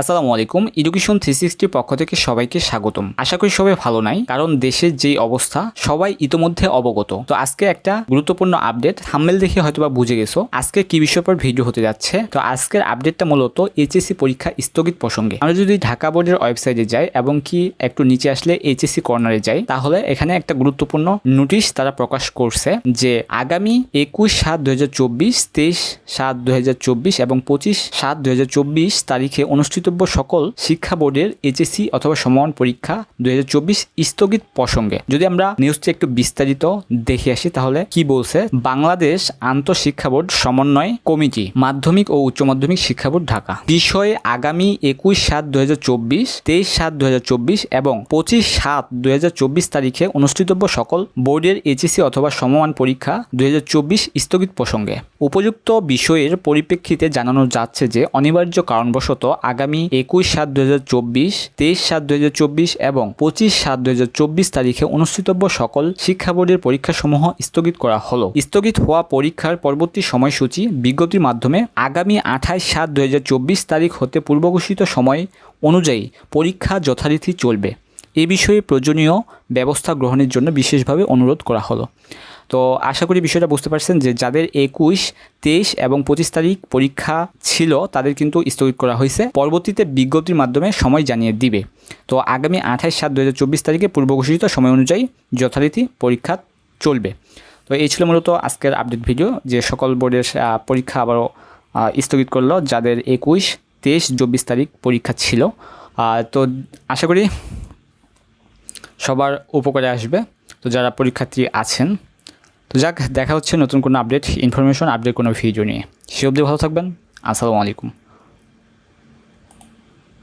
আসসালামু আলাইকুম। Education three সিক্সটির পক্ষ থেকে সবাইকে স্বাগতম। আশা করি সবাই ভালো নাই, কারণ দেশের যেই অবস্থা, সবাই ইতোমধ্যে অবগত। তো আজকে একটা গুরুত্বপূর্ণ আপডেট থাম্বেল দেখে হয়তোবা বুঝে গেছো। আজকে কি বিষয়ের পর ভিডিও হতে যাচ্ছে? তো আজকের আপডেটটা মূলত এইচএসসি পরীক্ষা স্থগিত প্রসঙ্গে। আমরা যদি ঢাকা বোর্ডের ওয়েবসাইটে যাই এবং কি একটু নিচে আসলে এইচএসসি কর্নারে যাই, তাহলে এখানে একটা গুরুত্বপূর্ণ নোটিশ তারা প্রকাশ করছে যে আগামী একুশ সাত দুই হাজার চব্বিশ, তেইশ সাত দুই হাজার চব্বিশ এবং পঁচিশ সাত দুই হাজার চব্বিশ তারিখে অনুষ্ঠিতব্য সকল শিক্ষা বোর্ডের এইচএসসি অথবা সমান পরীক্ষা চব্বিশ স্থগিত প্রসঙ্গে। যদি আমরা নিউজটি একটু বিস্তারিত দেখে আসি, তাহলে কি বলছে? বাংলাদেশ আন্তঃশিক্ষা বোর্ড সমন্বয় কমিটি, মাধ্যমিক ও উচ্চ মাধ্যমিক শিক্ষা বোর্ড, ঢাকা। বিষয়ে আগামী একুশ সাত দুই হাজার চব্বিশ, তেইশ সাত দুই হাজার চব্বিশ এবং পঁচিশ সাত দুই হাজার চব্বিশ তারিখে অনুষ্ঠিতব্য সকল বোর্ডের এইচএসসি অথবা সমমান পরীক্ষা দুই হাজার চব্বিশ স্থগিত প্রসঙ্গে। উপযুক্ত বিষয়ের পরিপ্রেক্ষিতে জানানো যাচ্ছে যে, অনিবার্য কারণবশত আগামী একুশ সাত দুই হাজার চব্বিশ, তেইশ সাত দুই হাজার চব্বিশ এবং পঁচিশ সাত দুই হাজার চব্বিশ তারিখে অনুষ্ঠিতব্য সকল শিক্ষা বোর্ডের পরীক্ষাসমূহ স্থগিত করা হলো। স্থগিত হওয়া পরীক্ষার পরবর্তী সময়সূচি বিজ্ঞপ্তির মাধ্যমে আগামী আঠাশ সাত চব্বিশ তারিখ হতে পূর্বঘোষিত সময় অনুযায়ী পরীক্ষা যথারীতি চলবে। এ বিষয়ে প্রয়োজনীয় ব্যবস্থা গ্রহণের জন্য বিশেষভাবে অনুরোধ করা হলো। তো আশা করি বিষয়টা বুঝতে পারছেন যে যাদের একুশ, তেইশ এবং পঁচিশ তারিখ পরীক্ষা ছিল, তাদের কিন্তু স্থগিত করা হয়েছে। পরবর্তীতে বিজ্ঞপ্তির মাধ্যমে সময় জানিয়ে দিবে। তো আগামী আঠাশ সাত দু তারিখে পূর্বঘোষিত সময় অনুযায়ী যথারীতি পরীক্ষা চলবে। তো এই ছিল মূলত আজকের আপডেট ভিডিও যে সকল বোর্ডের পরীক্ষা আবারও স্থগিত করল যাদের একুশ, তেইশ, চব্বিশ তারিখ পরীক্ষা ছিল। তো আশা করি সবার উপকারে আসবে। তো যারা পরীক্ষার্থী আছেন তো যাক, দেখা হচ্ছে নতুন কোনো আপডেট ইনফরমেশন আপডেট কোনো ভিডিও নিয়ে। সে অবধি ভালো থাকবেন। আসসালামু আলাইকুম।